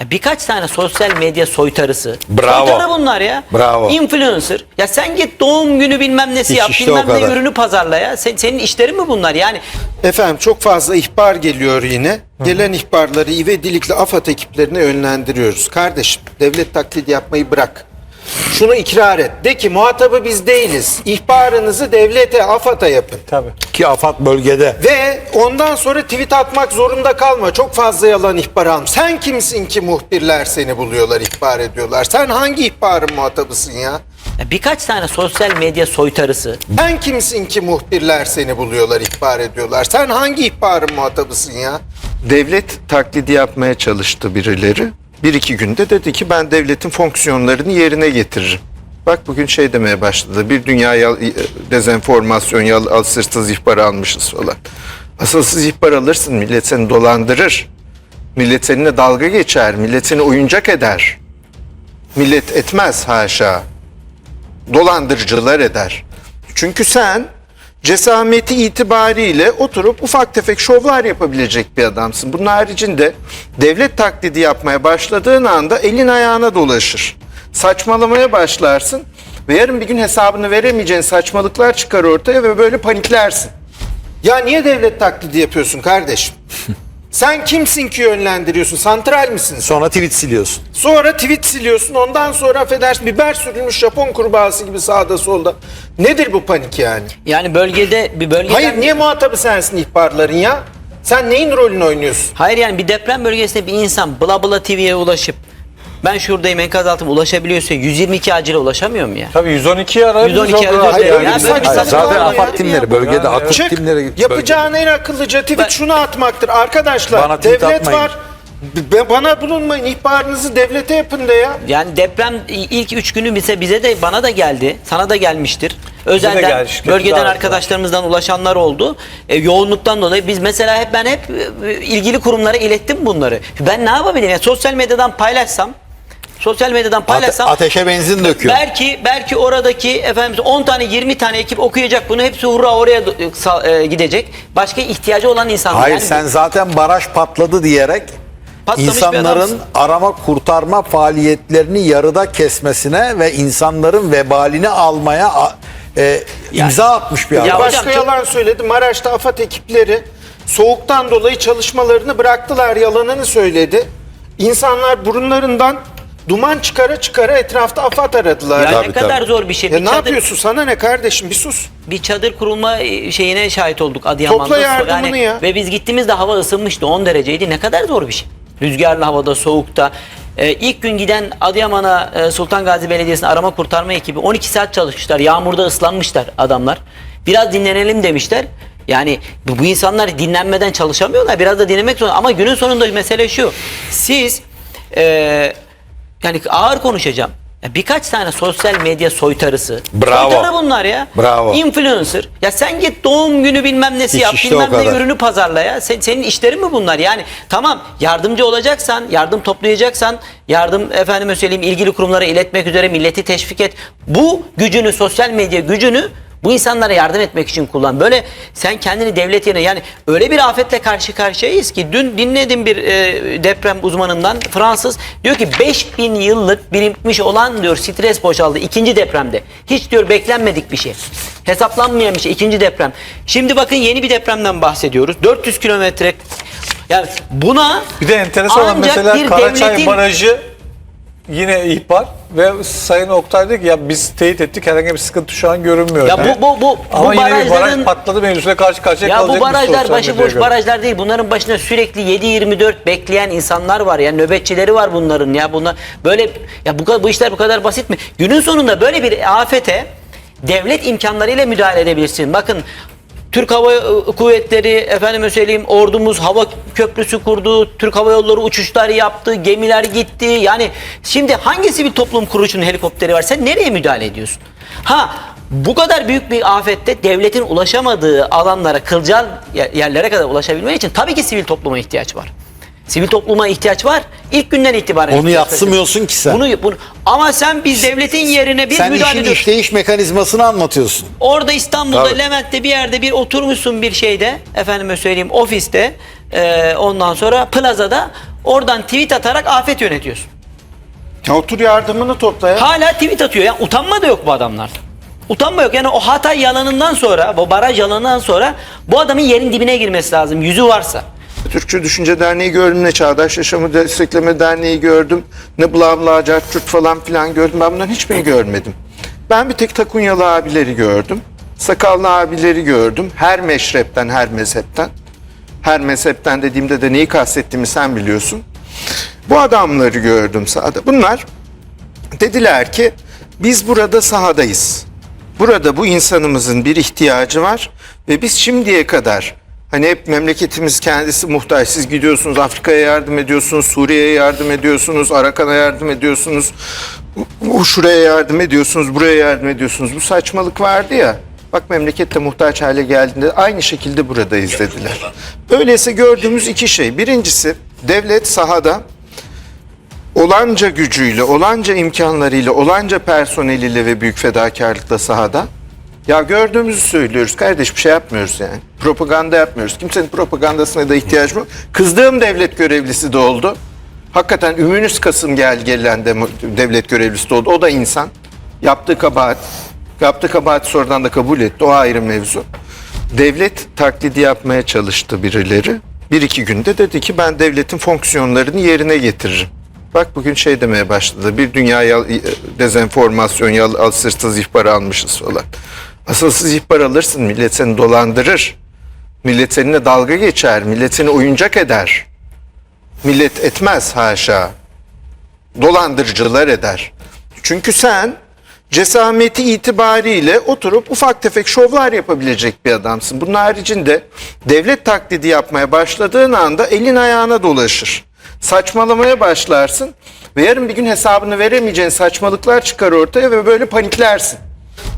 Ya birkaç tane sosyal medya soytarısı. Bravo. Soytarı bunlar ya. Bravo. Influencer. Ya sen git doğum günü bilmem nesi Hiç yap. işte bilmem ne ürünü pazarla ya. Sen, senin işlerin mi bunlar? Yani Efendim çok fazla ihbar geliyor yine. Gelen ihbarları ivedilikle AFAD ekiplerine yönlendiriyoruz. Kardeşim devlet taklidi yapmayı bırak. Şunu ikrar et. De ki muhatabı biz değiliz. İhbarınızı devlete, AFAD'a yapın. Tabii. Ki AFAD bölgede. Ve ondan sonra tweet atmak zorunda kalma. Çok fazla yalan ihbar almış. Sen kimsin ki muhbirler seni buluyorlar, ihbar ediyorlar. Sen hangi ihbarın muhatabısın ya? ya birkaç tane sosyal medya soytarısı. Sen kimsin ki muhbirler seni buluyorlar, ihbar ediyorlar. Sen hangi ihbarın muhatabısın ya? Devlet taklidi yapmaya çalıştı birileri. Bir iki günde dedi ki ben devletin fonksiyonlarını yerine getiririm. Bak bugün şey demeye başladı. Bir dünya yal, dezenformasyon, yal, asırsız ihbar almışız falan. Asılsız ihbar alırsın millet seni dolandırır. Millet seninle dalga geçer. Millet seni oyuncak eder. Millet etmez haşa dolandırıcılar eder. Çünkü sen cesameti itibariyle oturup ufak tefek şovlar yapabilecek bir adamsın. Bunun haricinde devlet taklidi yapmaya başladığın anda elin ayağına dolaşır. Saçmalamaya başlarsın ve yarın bir gün hesabını veremeyeceğin saçmalıklar çıkar ortaya ve böyle paniklersin. Ya niye devlet taklidi yapıyorsun kardeşim? Sen kimsin ki yönlendiriyorsun? Santral misin sen? Sonra tweet siliyorsun. Sonra tweet siliyorsun. Ondan sonra affedersin biber sürülmüş Japon kurbağası gibi sağda solda. Nedir bu panik yani? Yani bölgede bir bölgeden... Hayır niye muhatabı sensin ihbarların ya? Sen neyin rolünü oynuyorsun? Hayır yani bir deprem bölgesinde bir insan bla bla TV'ye ulaşıp ben şuradayım enkaz altım ulaşabiliyorsa 122 acile ulaşamıyor mu ya? Tabii 112 arayın. 112 çok arayın. rahat Hayır, yani. öyle bir Ya böyle bir saçma Hayır, saçma zaten AFAD timleri bölgede Yani atıp Çık timleri yapacağın en akıllıca tweet Ben- şunu atmaktır. Arkadaşlar Bana devlet atmayın. var. Bana bulunmayın ihbarınızı devlete yapın de ya. Yani deprem ilk üç günü bize bize de bana da geldi. Sana da gelmiştir. Özelden şirketi bölgeden arkadaşlarımızdan ulaşanlar oldu. E, yoğunluktan dolayı biz mesela hep ben hep e, ilgili kurumlara ilettim bunları. Ben ne yapabilirim? Yani sosyal medyadan paylaşsam sosyal medyadan paylaşsam ateşe benzin döküyor. Belki belki oradaki efendim 10 tane 20 tane ekip okuyacak bunu hepsi hurra oraya sa- e, gidecek. Başka ihtiyacı olan insanlar. Hayır Yani sen zaten baraj patladı diyerek Patlamış insanların arama kurtarma faaliyetlerini yarıda kesmesine ve insanların vebalini almaya e, imza atmış bir adam. Başka yalan söyledi. Maraş'ta AFAD ekipleri soğuktan dolayı çalışmalarını bıraktılar yalanını söyledi. İnsanlar burunlarından duman çıkara çıkara etrafta AFAD aradılar. Ya Ya, ne kadar zor bir şey. ne bir, çadır, yapıyorsun sana ne kardeşim bir sus. bir çadır kurulma e, şeyine şahit olduk Adıyaman'da. Topla yardımını ya. Ve biz gittiğimizde hava ısınmıştı 10 dereceydi. Ne kadar zor bir şey. Rüzgarlı havada, soğukta. Ee, ilk gün giden Adıyaman'a e, Sultan Gazi Belediyesi'nin arama kurtarma ekibi 12 saat çalışmışlar. Yağmurda ıslanmışlar adamlar. Biraz dinlenelim demişler. Yani bu, bu insanlar dinlenmeden çalışamıyorlar. Biraz da dinlemek zorunda. Ama günün sonunda mesele şu. Siz e, yani ağır konuşacağım. Ya Birkaç tane sosyal medya soytarısı. Bravo. Soytarı bunlar ya. Bravo. Influencer. Ya sen git doğum günü bilmem nesi Hiç yap. işte bilmem ne ürünü pazarla ya. Sen, senin işlerin mi bunlar? Yani tamam yardımcı olacaksan, yardım toplayacaksan, yardım efendime söyleyeyim ilgili kurumlara iletmek üzere milleti teşvik et. Bu gücünü, sosyal medya gücünü bu insanlara yardım etmek için kullan. Böyle sen kendini devlet yerine yani öyle bir afetle karşı karşıyayız ki dün dinledim bir e, deprem uzmanından Fransız diyor ki 5000 yıllık birikmiş olan diyor stres boşaldı ikinci depremde. Hiç diyor beklenmedik bir şey. Hesaplanmayan bir şey ikinci deprem. Şimdi bakın yeni bir depremden bahsediyoruz. 400 kilometre yani buna Bir de enteresan olan mesela bir Karaçay devletin- Barajı yine ihbar ve Sayın Oktay dedi ki ya biz teyit ettik herhangi bir sıkıntı şu an görünmüyor. Ya bu bu bu Ama bu yine bir baraj barajların patladı mevzusuyla karşı karşıya Ya bu kalacakmış barajlar başıboş barajlar değil. Bunların başında sürekli 7-24 bekleyen insanlar var ya. Nöbetçileri var bunların ya. Bunlar böyle ya bu kadar bu işler bu kadar basit mi? Günün sonunda böyle bir afete devlet imkanlarıyla müdahale edebilirsin. Bakın Türk Hava Kuvvetleri, efendime söyleyeyim ordumuz hava köprüsü kurdu, Türk Hava Yolları uçuşlar yaptı, gemiler gitti. Yani şimdi hangi sivil toplum kuruluşunun helikopteri var? Sen nereye müdahale ediyorsun? Ha bu kadar büyük bir afette devletin ulaşamadığı alanlara, kılcal yerlere kadar ulaşabilmek için tabii ki sivil topluma ihtiyaç var. Sivil topluma ihtiyaç var. İlk günden itibaren. Onu yatsımıyorsun ki sen. Bunu, bunu, ama sen biz devletin yerine bir Sen müdahale işin ediyorsun. işleyiş mekanizmasını anlatıyorsun. Orada İstanbul'da Tabii. Levent'te bir yerde bir oturmuşsun bir şeyde efendime söyleyeyim ofiste e, ondan sonra plazada Oradan tweet atarak afet yönetiyorsun. Ya otur yardımını topla ya. Hala tweet atıyor. Yani utanma da yok bu adamlarda. Utanma yok. Yani o Hatay yalanından sonra, bu baraj yalanından sonra bu adamın yerin dibine girmesi lazım. Yüzü varsa. Türkçü Düşünce Derneği gördüm, ne Çağdaş Yaşamı Destekleme Derneği gördüm, ne bla bla cartçurt falan filan gördüm. Ben bunların hiçbirini görmedim. Ben bir tek Takunyalı abileri gördüm. Sakallı abileri gördüm. Her meşrepten, her mezhepten. Her mezhepten dediğimde de neyi kastettiğimi sen biliyorsun. Bu adamları gördüm sahada. Bunlar dediler ki biz burada sahadayız. Burada bu insanımızın bir ihtiyacı var ve biz şimdiye kadar hani hep memleketimiz kendisi muhtaç. Siz gidiyorsunuz Afrika'ya yardım ediyorsunuz, Suriye'ye yardım ediyorsunuz, Arakan'a yardım ediyorsunuz, bu- şuraya yardım ediyorsunuz, buraya yardım ediyorsunuz. Bu saçmalık vardı ya. Bak memlekette muhtaç hale geldiğinde aynı şekilde buradayız dediler. Öyleyse gördüğümüz iki şey. Birincisi devlet sahada olanca gücüyle, olanca imkanlarıyla, olanca personeliyle ve büyük fedakarlıkla sahada. Ya gördüğümüzü söylüyoruz kardeş bir şey yapmıyoruz yani. Propaganda yapmıyoruz. Kimsenin propagandasına da ihtiyacım yok. Kızdığım devlet görevlisi de oldu. Hakikaten Ümünüs Kasım gel gelen de devlet görevlisi de oldu. O da insan. Yaptığı kabahat. Yaptığı kabahati sonradan da kabul etti. O ayrı mevzu. Devlet taklidi yapmaya çalıştı birileri. Bir iki günde dedi ki ben devletin fonksiyonlarını yerine getiririm. Bak bugün şey demeye başladı. Bir dünya yal- dezenformasyon, yal, asırsız ihbar almışız falan. Asılsız ihbar alırsın. Millet seni dolandırır. Millet seninle dalga geçer. Millet seni oyuncak eder. Millet etmez haşa. Dolandırıcılar eder. Çünkü sen cesameti itibariyle oturup ufak tefek şovlar yapabilecek bir adamsın. Bunun haricinde devlet taklidi yapmaya başladığın anda elin ayağına dolaşır. Saçmalamaya başlarsın ve yarın bir gün hesabını veremeyeceğin saçmalıklar çıkar ortaya ve böyle paniklersin.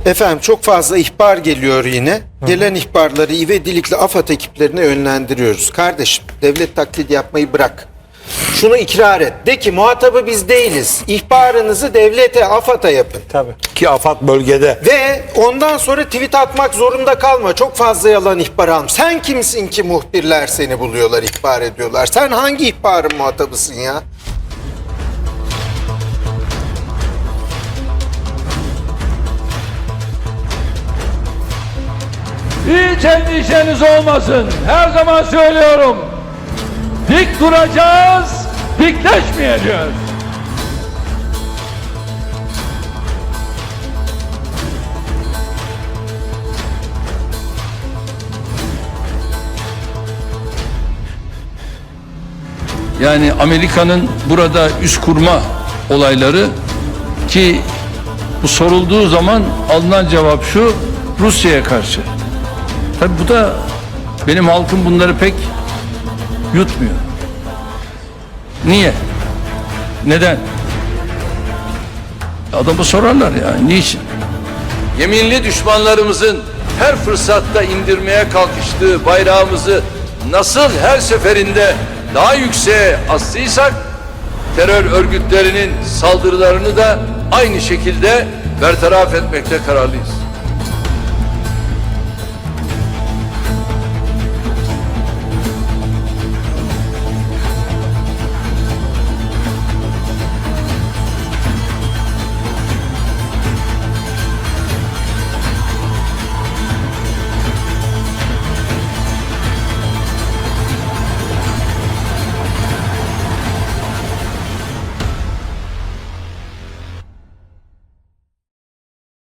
Efendim çok fazla ihbar geliyor yine. Gelen ihbarları ivedilikle AFAD ekiplerine yönlendiriyoruz. Kardeşim devlet taklidi yapmayı bırak. Şunu ikrar et. De ki muhatabı biz değiliz. İhbarınızı devlete, AFAD'a yapın. Tabii. Ki AFAD bölgede. Ve ondan sonra tweet atmak zorunda kalma. Çok fazla yalan ihbar almış. Sen kimsin ki muhbirler seni buluyorlar, ihbar ediyorlar. Sen hangi ihbarın muhatabısın ya? Hiç endişeniz olmasın. Her zaman söylüyorum. Dik duracağız, dikleşmeyeceğiz. Yani Amerika'nın burada üst kurma olayları ki bu sorulduğu zaman alınan cevap şu Rusya'ya karşı. Tabi bu da benim halkım bunları pek yutmuyor. Niye? Neden? Adamı sorarlar ya. Niçin? Yeminli düşmanlarımızın her fırsatta indirmeye kalkıştığı bayrağımızı nasıl her seferinde daha yükseğe astıysak terör örgütlerinin saldırılarını da aynı şekilde bertaraf etmekte kararlıyız.